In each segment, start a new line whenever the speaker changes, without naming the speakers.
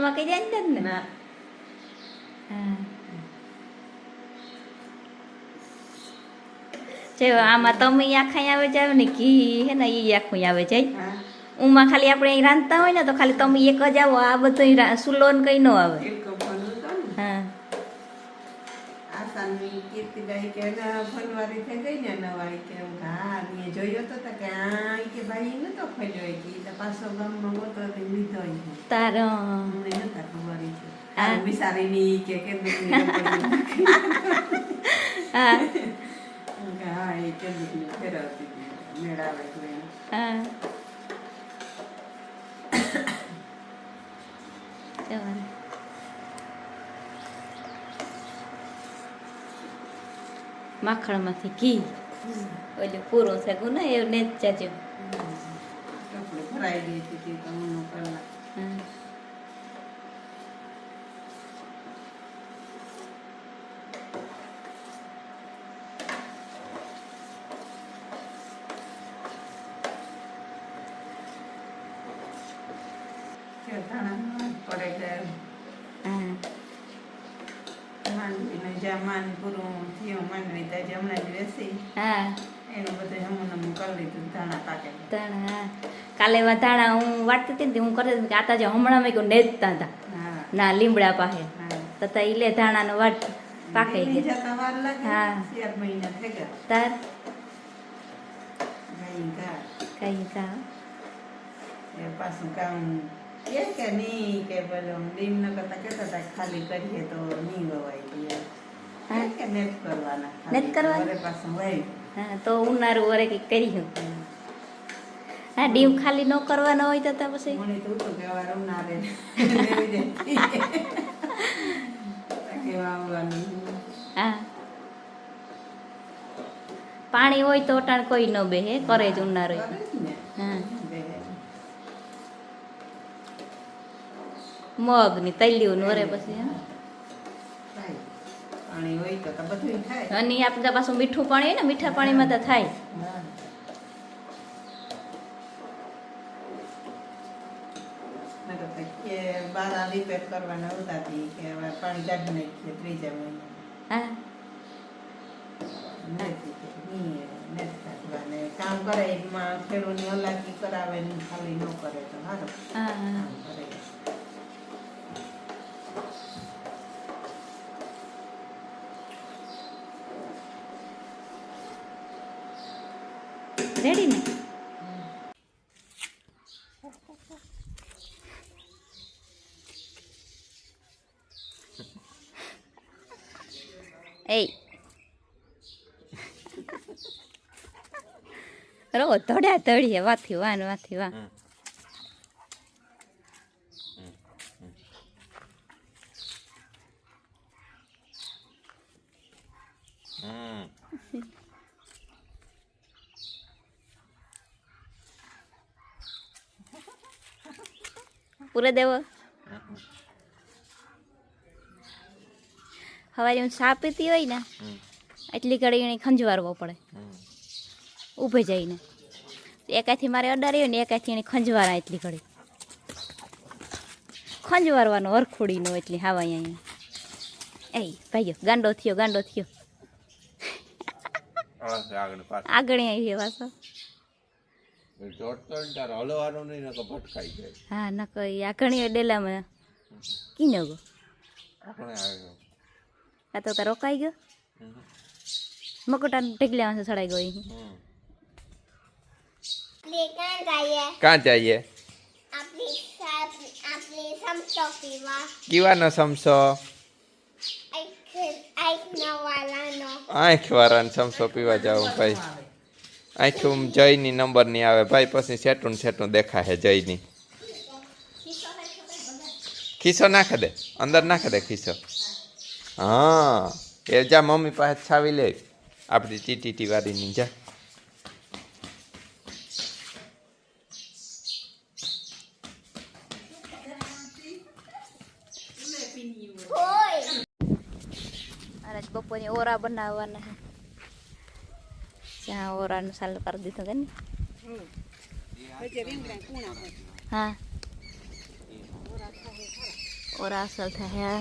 ફોનમાં
કઈ જાય ને ને
ના
હા જો આમાં તમે આખા આવે જાવ ને કી હે ને ઈ આખું આવે જાય ઉમાં ખાલી આપણે રાંધતા હોય ને તો ખાલી તમે એક જ આવો આ બધું સુલો ને કઈ ન આવે
એક ફોન હતો ને
હા
આસાની કીર્તિભાઈ કે ના ફોનવાળી થઈ ગઈ ને નવાઈ કે હું હા મેં જોયો તો કે આ કે ભાઈ નતો ખોલ્યો ઈ કે ઈ તો પાછો ગામમાં ગોતો તો લીધો ઈ.
તાર અ,
નતા ખબર
છે.
આ બિચારીની ઈ કે કે
હા
હા એ કે મેળાવે
હા. માખણમાંથી ઘી ઓલું પૂરું થયું ને એવું ને જ જાજો
ભરાઈ ગઈ હતી તે તો હું કલાક
હા
કે ધાણા પડે કે
હા
માન પૂરું થયું માંડવી તો જે હમણાં જ બેસી.
હા.
એનું બધું હમું નમું કરી લીધું ધાણા પાકે.
ધાણા હા. કાલે વધાણા હું વાટતી હતી ને હું કરતી હતી કે આ તાજા હમણાં મેં કહ્યું નેજતા હતા. ના લીમડા પાસે તથા ઈલે લે ધાણાનો વાટ
લાગે
હા. તાર? કઈ કા
પાછું કામ કે કે નહીં કે પેલો ડીમ ન કરતા કહેતા હતા ખાલી કરીએ તો નહીં વવાય કરવાના. પાછું
તો ઉનારું વરે કંઈક કરી શકું હા ડીમ ખાલી ન કરવાનો હોય તો પછી? હા. પાણી હોય તો અટાણ કોઈ ન બેહે કરે જ હા. મગની તૈલ્યું વરે પછી હા.
પાણી હોય તો તો બધું થાય.
અને આ બધા પાછું મીઠું પાણી ને મીઠા પાણીમાં તો થાય.
ને કામ કરે એમાં ખેડૂતની હલાકી કરાવે ખાલી ન કરે તો સારું
હા હા
કામ કરે
રેડી ને એ રો ધડ્યા ધડીએ વાથી વાન વાથી વા પૂરે દેવો. હવારે હું ચા પીતી હોય ને એટલી ઘડી એને ખંજવારવો પડે. ઊભે જઈને. એકાથી મારે અડારી હોય ને એકાથી એને ખંજવારા એટલી ઘડી. ખંજવારવાનો હરખોડીનો એટલી હાવા અહીંયા એ ભાઈઓ ગાંડો થયો ગાંડો થયો.
આગળ
આવી વાસો
જોડતો ને તારે હલવાનું નહીં નકર ભટકાઈ જાય.
હા ન કઈ આગળ ડેલામાં કીનો ગો?
આપણે આવ્યો.
આ તો તાર રોકાઈ ગયો. મકોટા ઢગલામાં સડાઈ ગયો અહીં.
ક્યાં જઈએ?
કાં
પીવા.
કીવાનો સમસો?
એક એક નવાલાનો.
આંખ વાળાને સમસો પીવા જાવ ભાઈ. આંખું જયની નંબરની આવે ભાઈ પછી સેટું ને સેટું દેખાશે જયની. ખીસો નાખે દે અંદર નાખે દે ખીસો હા એ જા મમ્મી પાસે છાવી લે. આપણી ટીટી વાળીની જા.
બપોરે ઓરા બનાવવાના છે જ્યાં ઓરાનું ચાલુ કરી દીધું કે ને હા ઓરા અસલ થાય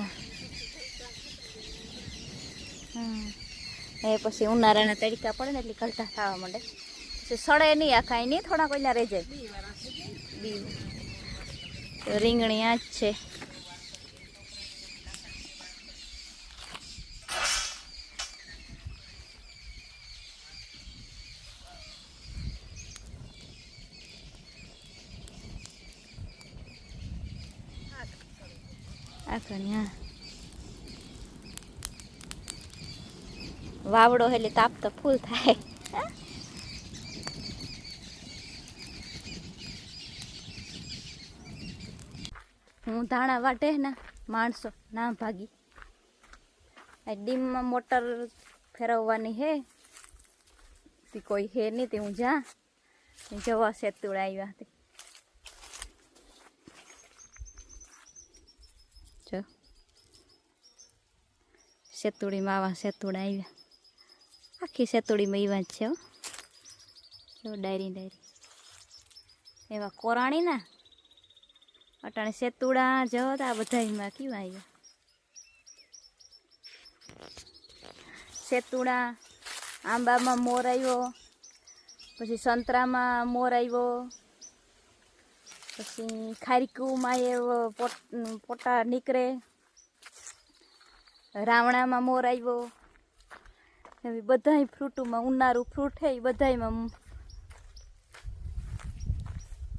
હમ એ પછી ઉનાળાના તડકા પડે ને એટલે કલતા થવા માંડે પછી સડે નહીં આ કાંઈ નહીં થોડા કોઈના રહી જાય બી તો રીંગણી આ જ છે હા. વાવડો એટલે તાપ તો ફૂલ થાય. હું ધાણા વાટે ને, માણસો ના ભાગી. ડીમમાં મોટર ફેરવવાની હે. તે કોઈ હે નહીં, તે હું જા. જવા સેતુડા આવ્યા તે જો સેતુડીમાં આવા સેતુડા આવ્યા. આખી સેતુડીમાં એવા જ છે જો ડાયરી ડાયરી. એવા કોરાણી ના અટાણે સેતુડા જો તો બધા એમાં કેવા આવ્યા? સેતુડા, આંબામાં મોર આવ્યો, પછી સંતરામાં મોર આવ્યો, પછી ખારીકુમાં એવો પોટા નીકળે. રાવણામાં મોર આવ્યો. એવી બધાય ફ્રૂટોમાં ઉનાળું ફ્રૂટ હે બધાયમાં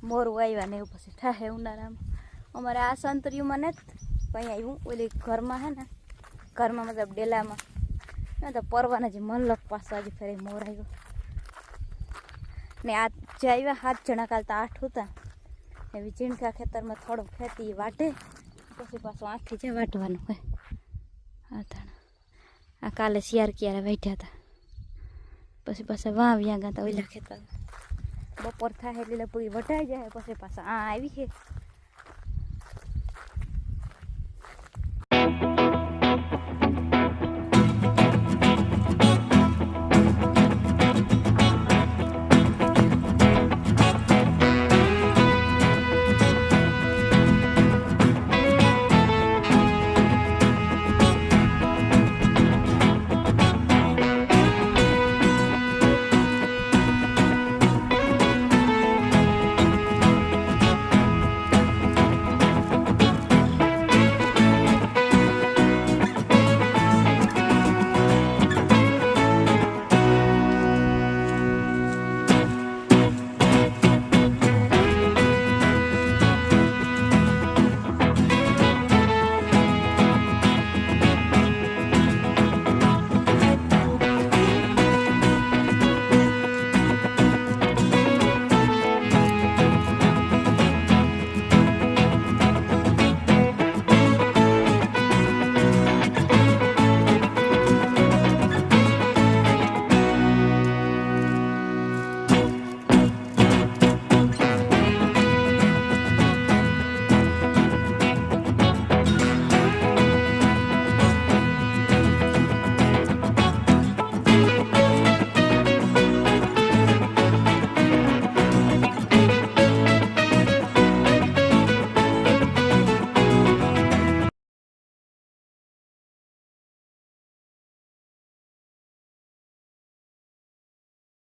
મોરું આવ્યા ને એવું પછી થાય ઉનાળામાં. અમારે આ સંતરીઓમાં નથી અહીંયા આવ્યું. ઓલી ઘરમાં હે ને, ઘરમાં મતલબ ડેલામાં. ના તો પરવાના જે મનલક પાસે આજે ફરી મોર આવ્યો. ને આ જે આવ્યા, સાત જણા કાલ તો આઠ હતા. એવી ઝીણકા ખેતરમાં થોડું ખેતી વાટે, પછી પાછું આંખી જે વાટવાનું હોય. તાણા આ કાલે શિયાર ક્યારે બેઠ્યા હતા પછી પાછા વાવ્યા ગયા હતા ઓલા ખેતર બપોર થાય એટલે પૂરી વટાઈ જાય, પછી પાછા આ આવી છે.